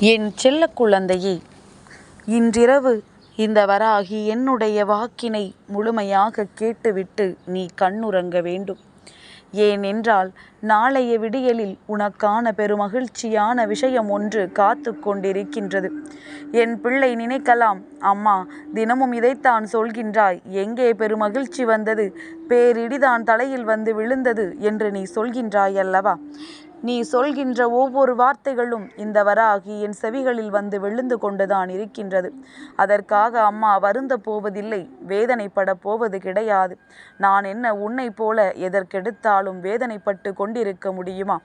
என் செல்ல குழந்தையே இன்றிரவு இந்த வராகி என்னுடைய வாக்கினை முழுமையாக கேட்டுவிட்டு நீ கண்ணுறங்க வேண்டும். ஏனென்றால் நாளைய விடியலில் உனக்கான பெருமகிழ்ச்சியான விஷயம் ஒன்று காத்து கொண்டிருக்கின்றது. என் பிள்ளை நினைக்கலாம் அம்மா தினமும் இதைத்தான் சொல்கின்றாய். எங்கே பெருமகிழ்ச்சி வந்தது? பேரிடிதான் தலையில் வந்து விழுந்தது என்று நீ சொல்கின்றாய் அல்லவா நீ சொல்கின்ற ஒவ்வொரு வார்த்தைகளும் இந்த வராகி என் செவிகளில் வந்து விழுந்து கொண்டுதான் இருக்கின்றது. அதற்காக அம்மா வருந்த போவதில்லை வேதனைப்பட போவது கிடையாது. நான் என்ன உன்னை போல எதற்கெடுத்தாலும் வேதனைப்பட்டு கொண்டிருக்க முடியுமா?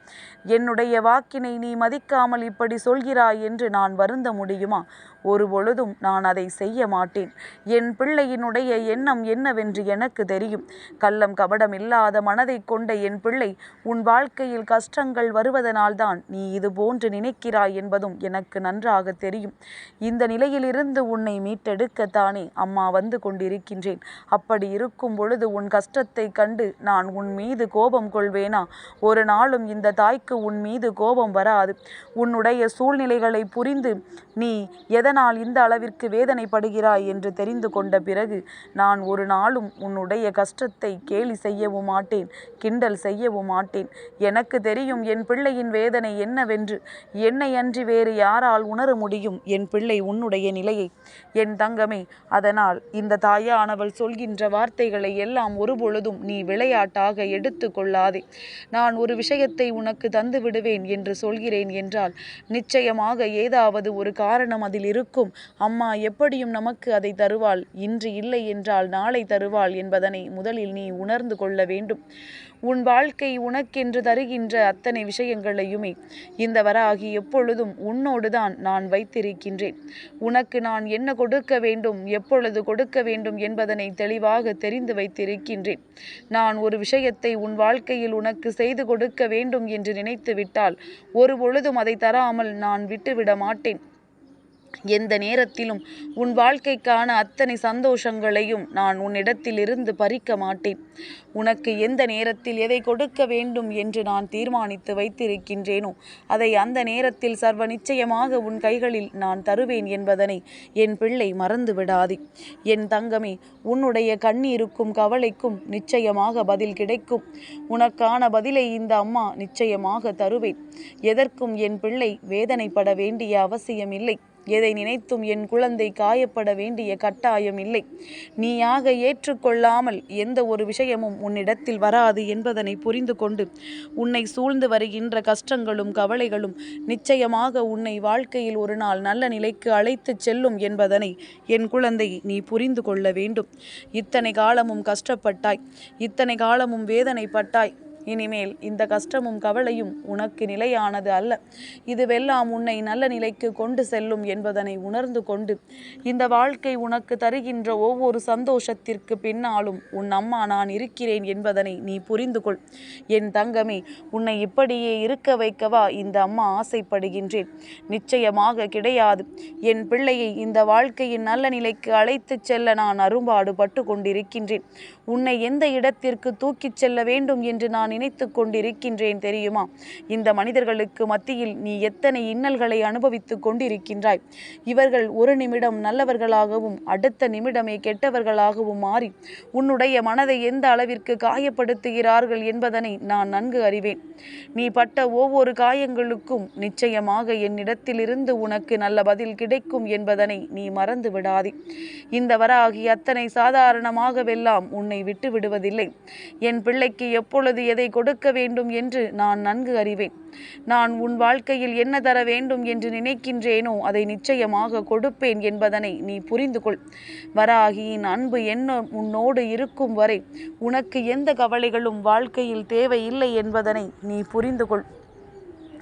என்னுடைய வாக்கினை நீ மதிக்காமல் இப்படி சொல்கிறாய் என்று நான் வருந்த முடியுமா? ஒரு பொழுதும் நான் அதை செய்ய மாட்டேன். என் பிள்ளையினுடைய எண்ணம் என்னவென்று எனக்கு தெரியும். கள்ளம் கபடம் இல்லாத மனதை கொண்ட என் பிள்ளை உன் வாழ்க்கையில் கஷ்டங்கள் வருவதனால்தான் நீ இது போன்று நினைக்கிறாய் என்பதும் எனக்கு நன்றாக தெரியும். இந்த நிலையிலிருந்து உன்னை மீட்டெடுக்கத்தானே அம்மா வந்து கொண்டிருக்கின்றேன். அப்படி இருக்கும் பொழுது உன் கஷ்டத்தை கண்டு நான் உன் மீது கோபம் கொள்வேனா? ஒரு நாளும் இந்த தாய்க்கு உன் மீது கோபம் வராது. உன்னுடைய சூழ்நிலைகளை புரிந்து நீ எதனால் இந்த அளவிற்கு வேதனைப்படுகிறாய் என்று தெரிந்து கொண்ட பிறகு நான் ஒரு நாளும் உன்னுடைய கஷ்டத்தை கேலி செய்யவும் மாட்டேன் கிண்டல் செய்யவும் மாட்டேன். எனக்கு தெரியும் என் பிள்ளையின் வேதனை என்னவென்று. என்னை அன்றி வேறு யாரால் உணர முடியும் என் பிள்ளை உன்னுடைய நிலையை. என் தங்கமே அதனால் இந்த தாயானவள் சொல்கின்ற வார்த்தைகளை எல்லாம் ஒருபொழுதும் நீ விளையாட்டாக எடுத்து கொள்ளாதே. நான் ஒரு விஷயத்தை உனக்கு தந்து விடுவேன் என்று சொல்கிறேன் என்றால் நிச்சயமாக ஏதாவது ஒரு காரணம் அதில் இருக்கும். அம்மா எப்படியும் நமக்கு அதை தருவாள். இன்று இல்லை என்றால் நாளை தருவாள் என்பதனை முதலில் நீ உணர்ந்து கொள்ள வேண்டும். உன் வாழ்க்கை உனக்கென்று தருகின்ற அத்தனை விஷயங்களையுமே இந்த வராகி எப்பொழுதும் உன்னோடுதான் நான் வைத்திருக்கின்றேன். உனக்கு நான் என்ன கொடுக்க வேண்டும் எப்பொழுது கொடுக்க வேண்டும் என்பதனை தெளிவாக தெரிந்து வைத்திருக்கின்றேன். நான் ஒரு விஷயத்தை உன் வாழ்க்கையில் உனக்கு செய்து கொடுக்க வேண்டும் என்று நினைத்து விட்டால் ஒரு பொழுதும் அதை தராமல் நான் விட்டுவிட மாட்டேன். எந்த நேரத்திலும் உன் வாழ்க்கைக்கான அத்தனை சந்தோஷங்களையும் நான் உன்னிடத்திலிருந்து பறிக்க மாட்டேன். உனக்கு எந்த நேரத்தில் எதை கொடுக்க வேண்டும் என்று நான் தீர்மானித்து வைத்திருக்கின்றேனோ அதை அந்த நேரத்தில் சர்வ நிச்சயமாக உன் கைகளில் நான் தருவேன் என்பதனை என் பிள்ளை மறந்து விடாதே. என் தங்கமே உன்னுடைய கண்ணீருக்கும் கவலைக்கும் நிச்சயமாக பதில் கிடைக்கும். உனக்கான பதிலை இந்த அம்மா நிச்சயமாக தருவேன். எதற்கும் என் பிள்ளை வேதனைப்பட வேண்டிய அவசியமில்லை. எதை நினைத்தும் என் குழந்தை காயப்பட வேண்டிய கட்டாயம் இல்லை. நீயாக ஏற்றுக்கொள்ளாமல் எந்த ஒரு விஷயமும் உன்னிடத்தில் வராது என்பதனை புரிந்து கொண்டு உன்னை சூழ்ந்து வருகின்ற கஷ்டங்களும் கவலைகளும் நிச்சயமாக உன்னை வாழ்க்கையில் ஒரு நாள் நல்ல நிலைக்கு அழைத்துச் செல்லும் என்பதனை என் குழந்தை நீ புரிந்து கொள்ள வேண்டும். இத்தனை காலமும் கஷ்டப்பட்டாய். இத்தனை காலமும் வேதனைப்பட்டாய். இனிமேல் இந்த கஷ்டமும் கவலையும் உனக்கு நிலையானது அல்ல. இதுவெல்லாம் உன்னை நல்ல நிலைக்கு கொண்டு செல்லும் என்பதனை உணர்ந்து கொண்டு இந்த வாழ்க்கை உனக்கு தருகின்ற ஒவ்வொரு சந்தோஷத்திற்கு பின்னாலும் உன் அம்மா நான் இருக்கிறேன் என்பதனை நீ புரிந்து கொள். என் தங்கமே உன்னை இப்படியே இருக்க வைக்கவா இந்த அம்மா ஆசைப்படுகின்றேன்? நிச்சயமாக கிடையாது. என் பிள்ளையை இந்த வாழ்க்கையின் நல்ல நிலைக்கு அழைத்துச் செல்ல நான் அரும்பாடு பட்டு கொண்டிருக்கின்றேன். உன்னை எந்த இடத்திற்கு தூக்கிச் செல்ல வேண்டும் என்று நான் நினைத்து கொண்டிருக்கின்றேன் தெரியுமா? இந்த மனிதர்களுக்கு மத்தியில் நீ எத்தனை இன்னல்களை அனுபவித்து கொண்டிருக்கின்றாய்? இவர்கள் ஒரு நிமிடம் நல்லவர்களாகவும் அடுத்த நிமிடமே கெட்டவர்களாகவும் மாறி உன்னுடைய மனதை எந்த அளவிற்கு காயப்படுத்துகிறார்கள் என்பதனை நான் நன்கு அறிவேன். நீ பட்ட ஒவ்வொரு காயங்களுக்கும் நிச்சயமாக என்னிடத்திலிருந்து உனக்கு நல்ல பதில் கிடைக்கும் என்பதனை நீ மறந்து விடாதே. இந்த வராகி அத்தனை சாதாரணமாகவெல்லாம் உன்னை விட்டு விடுவதில்லை என் பிள்ளைக்கு எப்பொழுது எதை கொடுக்க வேண்டும் என்று நான் நன்கு அறிவேன். நான் உன் வாழ்க்கையில் என்ன தர வேண்டும் என்று நினைக்கின்றேனோ அதை நிச்சயமாக கொடுப்பேன் என்பதனை நீ புரிந்து கொள் வராகியின் அன்பு என்ன உன்னோடு இருக்கும் வரை உனக்கு எந்த கவலைகளும் வாழ்க்கையில் தேவையில்லை என்பதனை நீ புரிந்து கொள்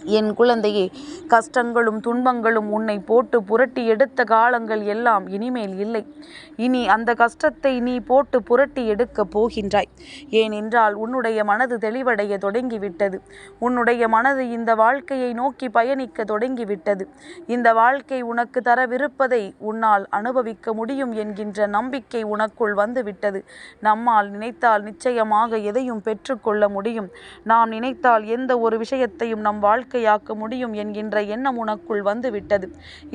என் குழந்தையே கஷ்டங்களும் துன்பங்களும் உன்னை போட்டு புரட்டி எடுத்த காலங்கள் எல்லாம் இனிமேல் இல்லை. இனி அந்த கஷ்டத்தை நீ போட்டு புரட்டி எடுக்கப் போகின்றாய். ஏனென்றால் உன்னுடைய மனது தெளிவடைய தொடங்கிவிட்டது. உன்னுடைய மனது இந்த வாழ்க்கையை நோக்கி பயணிக்க தொடங்கிவிட்டது. இந்த வாழ்க்கை உனக்கு தரவிருப்பதை உன்னால் அனுபவிக்க முடியும் என்கின்ற நம்பிக்கை உனக்குள் வந்துவிட்டது. நம்மால் நினைத்தால் நிச்சயமாக எதையும் பெற்றுக்கொள்ள முடியும். நாம் நினைத்தால் எந்த ஒரு விஷயத்தையும் நம் வாழ்க்கை வாழ்க்கையாக்க முடியும் என்கின்ற எண்ணம் உனக்குள் வந்துவிட்டது.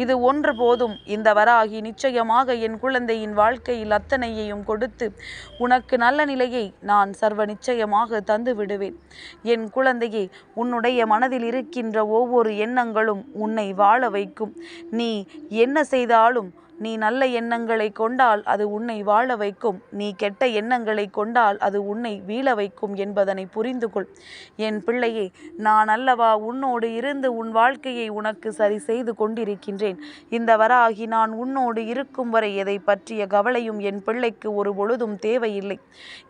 இது ஒன்று போதும். இந்த வராகி நிச்சயமாக என் குழந்தையின் வாழ்க்கையில் அத்தனையையும் கொடுத்து உனக்கு நல்ல நிலையை நான் சர்வ நிச்சயமாக தந்து விடுவேன் என் குழந்தையே உன்னுடைய மனதில் இருக்கின்ற ஒவ்வொரு எண்ணங்களும் உன்னை வாழ வைக்கும். நீ என்ன செய்தாலும் நீ நல்ல எண்ணங்களை கொண்டால் அது உன்னை வாழ வைக்கும். நீ கெட்ட எண்ணங்களை கொண்டால் அது உன்னை வீழ வைக்கும் என்பதனை புரிந்து கொள் என் பிள்ளையே நான் அல்லவா உன்னோடு இருந்து உன் வாழ்க்கையை உனக்கு சரி செய்து கொண்டிருக்கின்றேன். இந்த வராகி நான் உன்னோடு இருக்கும் வரை எதை பற்றிய கவலையும் என் பிள்ளைக்கு ஒரு பொழுதும் தேவையில்லை.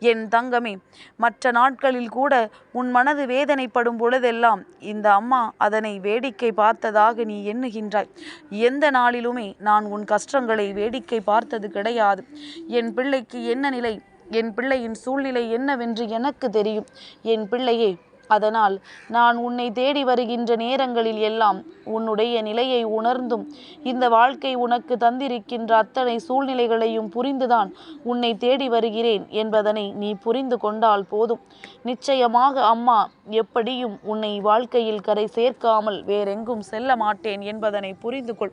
என் தங்கமே மற்ற நாட்களில் கூட உன் மனது வேதனைப்படும் பொழுதெல்லாம் இந்த அம்மா அதனை வேடிக்கை பார்த்ததாக நீ எண்ணுகின்றாய். எந்த நாளிலுமே நான் உன் மாற்றங்களை வேடிக்கை பார்த்தது கிடையாது. என் பிள்ளைக்கு என்ன நிலை? என் பிள்ளையின் சூழ்நிலை என்னவென்று எனக்கு தெரியும். என் பிள்ளையே அதனால் நான் உன்னை தேடி வருகின்ற நேரங்களில் எல்லாம் உன்னுடைய நிலையை உணர்ந்தும் இந்த வாழ்க்கை உனக்கு தந்திருக்கின்ற அத்தனை சூழ்நிலைகளையும் புரிந்துதான் உன்னை தேடி வருகிறேன் என்பதனை நீ புரிந்து கொண்டால் போதும். நிச்சயமாக அம்மா எப்படியும் உன்னை வாழ்க்கையில் கரை சேர்க்காமல் வேறெங்கும் செல்ல மாட்டேன் என்பதனை புரிந்து கொள்.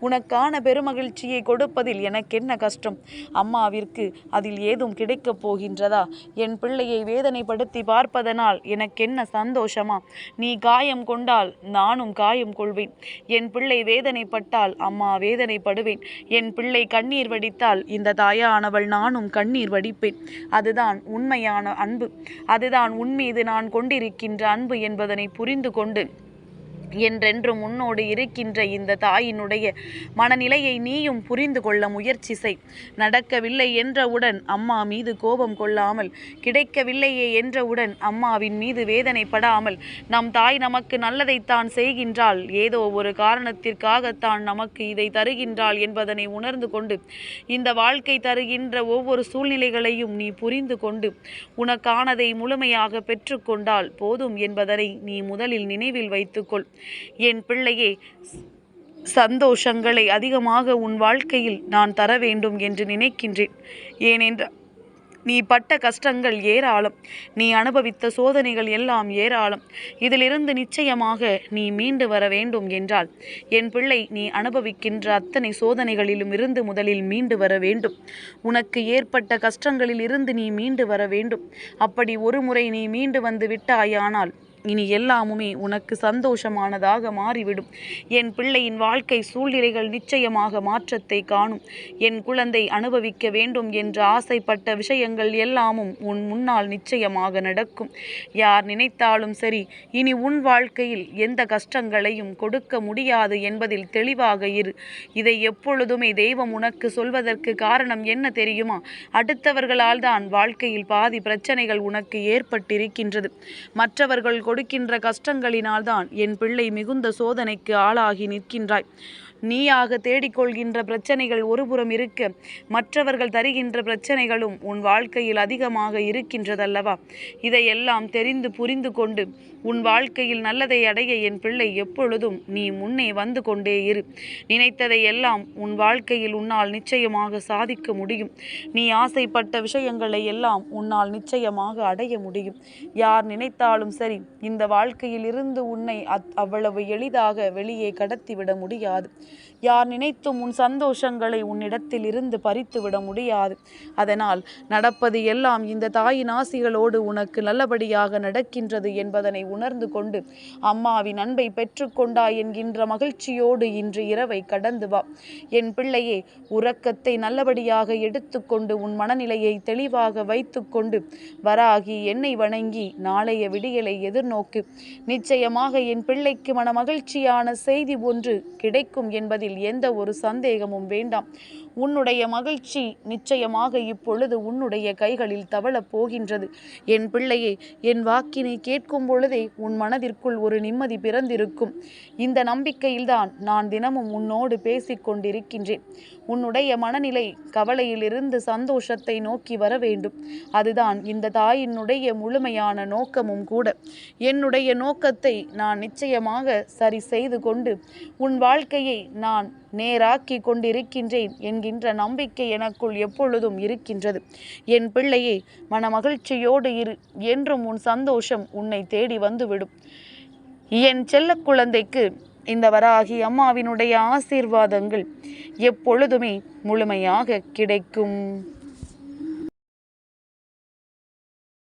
உனக்கான பெருமகிழ்ச்சியை கொடுப்பதில் எனக்கென்ன கஷ்டம்? அம்மாவிற்கு அதில் ஏதும் கிடைக்கப் போகின்றதா? என் பிள்ளையை வேதனைப்படுத்தி பார்ப்பதனால் எனக்கென்ன சந்தோஷமா? நீ காயம் கொண்டால் நானும் காயம் கொள்வேன். என் பிள்ளை வேதனைப்பட்டால் அம்மா வேதனைப்படுவேன். என் பிள்ளை கண்ணீர் வடித்தால் இந்த தாயானவள் நானும் கண்ணீர் வடிப்பேன். அதுதான் உண்மையான அன்பு. அதுதான் உன் மீது நான் கொண்டிருக்கின்ற அன்பு என்பதனை புரிந்து கொண்டு என்றென்றும் உன்னோடு இருக்கின்ற இந்த தாயினுடைய மனநிலையை நீயும் புரிந்து கொள்ள முயற்சி செய். நடக்கவில்லை என்றவுடன் அம்மா மீது கோபம் கொள்ளாமல் கிடைக்கவில்லையே என்றவுடன் அம்மாவின் மீது வேதனைப்படாமல் நம் தாய் நமக்கு நல்லதைத்தான் செய்கின்றாள். ஏதோ ஒரு காரணத்திற்காகத்தான் நமக்கு இதை தருகின்றாள் என்பதனை உணர்ந்து கொண்டு இந்த வாழ்க்கை தருகின்ற ஒவ்வொரு சூழ்நிலைகளையும் நீ புரிந்து கொண்டு உனக்கானதை முழுமையாக பெற்றுக்கொண்டால் போதும் என்பதனை நீ முதலில் நினைவில் வைத்துக்கொள். என் பிள்ளையே சந்தோஷங்களை அதிகமாக உன் வாழ்க்கையில் நான் தர வேண்டும் என்று நினைக்கின்றேன். ஏனென்றால் நீ பட்ட கஷ்டங்கள் ஏராளம். நீ அனுபவித்த சோதனைகள் எல்லாம் ஏராளம். இதிலிருந்து நிச்சயமாக நீ மீண்டு வர வேண்டும் என்றால் என் பிள்ளை நீ அனுபவிக்கின்ற அத்தனை சோதனைகளிலும் இருந்து முதலில் மீண்டு வர வேண்டும். உனக்கு ஏற்பட்ட கஷ்டங்களில் இருந்து நீ மீண்டு வர வேண்டும். அப்படி ஒரு முறை நீ மீண்டு வந்து விட்டாயானால் இனி எல்லாமுமே உனக்கு சந்தோஷமானதாக மாறிவிடும். என் பிள்ளையின் வாழ்க்கை சூழ்நிலைகள் நிச்சயமாக மாற்றத்தை காணும். என் குழந்தை அனுபவிக்க வேண்டும் என்று ஆசைப்பட்ட விஷயங்கள் எல்லாமும் உன் முன்னால் நிச்சயமாக நடக்கும். யார் நினைத்தாலும் சரி இனி உன் வாழ்க்கையில் எந்த கஷ்டங்களையும் கொடுக்க முடியாது என்பதில் தெளிவாக இரு. இதை எப்பொழுதுமே தெய்வம் உனக்கு சொல்வதற்கு காரணம் என்ன தெரியுமா? அடுத்தவர்களால் தான் வாழ்க்கையில் பாதி பிரச்சனைகள் உனக்கு ஏற்பட்டிருக்கின்றது. மற்றவர்கள் கொடுக்கின்ற கஷ்டங்களினால்தான் என் பிள்ளை மிகுந்த சோதனைக்கு ஆளாகி நிற்கின்றாய். நீயாக தேடிக்கொள்கின்ற பிரச்சனைகள் ஒருபுறம் இருக்க. மற்றவர்கள் தருகின்ற பிரச்சனைகளும் உன் வாழ்க்கையில் அதிகமாக இருக்கின்றதல்லவா? இதையெல்லாம் தெரிந்து புரிந்து கொண்டு உன் வாழ்க்கையில் நல்லதை அடைய என் பிள்ளை எப்பொழுதும் நீ முன்னே வந்து கொண்டே இரு. நினைத்ததை எல்லாம் உன் வாழ்க்கையில் உன்னால் நிச்சயமாக சாதிக்க முடியும். நீ ஆசைப்பட்ட விஷயங்களை எல்லாம் உன்னால் நிச்சயமாக அடைய முடியும். யார் நினைத்தாலும் சரி இந்த வாழ்க்கையில் இருந்து உன்னை அத் அவ்வளவு எளிதாக வெளியே கடத்திவிட முடியாது. யார் நினைத்தும் உன் சந்தோஷங்களை உன்னிடத்தில் இருந்து பறித்துவிட முடியாது. அதனால் நடப்பது எல்லாம் இந்த தாயின் ஆசிகளோடு உனக்கு நல்லபடியாக நடக்கின்றது என்பதனை உணர்ந்து கொண்டு அம்மாவின் அன்பை பெற்றுக்கொண்டாய் என்கின்ற மகிழ்ச்சியோடு இன்று இரவை கடந்து வா. என் பிள்ளையே உறக்கத்தை நல்லபடியாக எடுத்துக்கொண்டு உன் மனநிலையை தெளிவாக வைத்துக்கொண்டு வராகி என்னை வணங்கி நாளைய விடியலை எதிர்நோக்கு. நிச்சயமாக என் பிள்ளைக்கு மன மகிழ்ச்சியான செய்தி ஒன்று கிடைக்கும் என்பதில் எந்த ஒரு சந்தேகமும் வேண்டாம். உன்னுடைய மகிழ்ச்சி நிச்சயமாக இப்பொழுது உன்னுடைய கைகளில் தவழப் போகின்றது. என் பிள்ளையே என் வாக்கினை கேட்கும் பொழுதே உன் மனதிற்குள் ஒரு நிம்மதி பிறந்திருக்கும். இந்த நம்பிக்கையில்தான் நான் தினமும் உன்னோடு பேசிக் கொண்டிருக்கின்றேன். உன்னுடைய மனநிலை கவலையிலிருந்து சந்தோஷத்தை நோக்கி வர வேண்டும். அதுதான் இந்த தாயினுடைய முழுமையான நோக்கமும் கூட. என்னுடைய நோக்கத்தை நான் நிச்சயமாக சரி செய்து கொண்டு உன் வாழ்க்கையை நான் நேராக்கி கொண்டிருக்கின்றேன் என்கின்ற நம்பிக்கை எனக்குள் எப்பொழுதும் இருக்கின்றது. என் பிள்ளையே மன மகிழ்ச்சியோடு இரு என்றும் உன் சந்தோஷம் உன்னை தேடி வந்துவிடும். என் செல்ல குழந்தைக்கு இந்த வராகி அம்மாவினுடைய ஆசீர்வாதங்கள் எப்பொழுதுமே முழுமையாக கிடைக்கும்.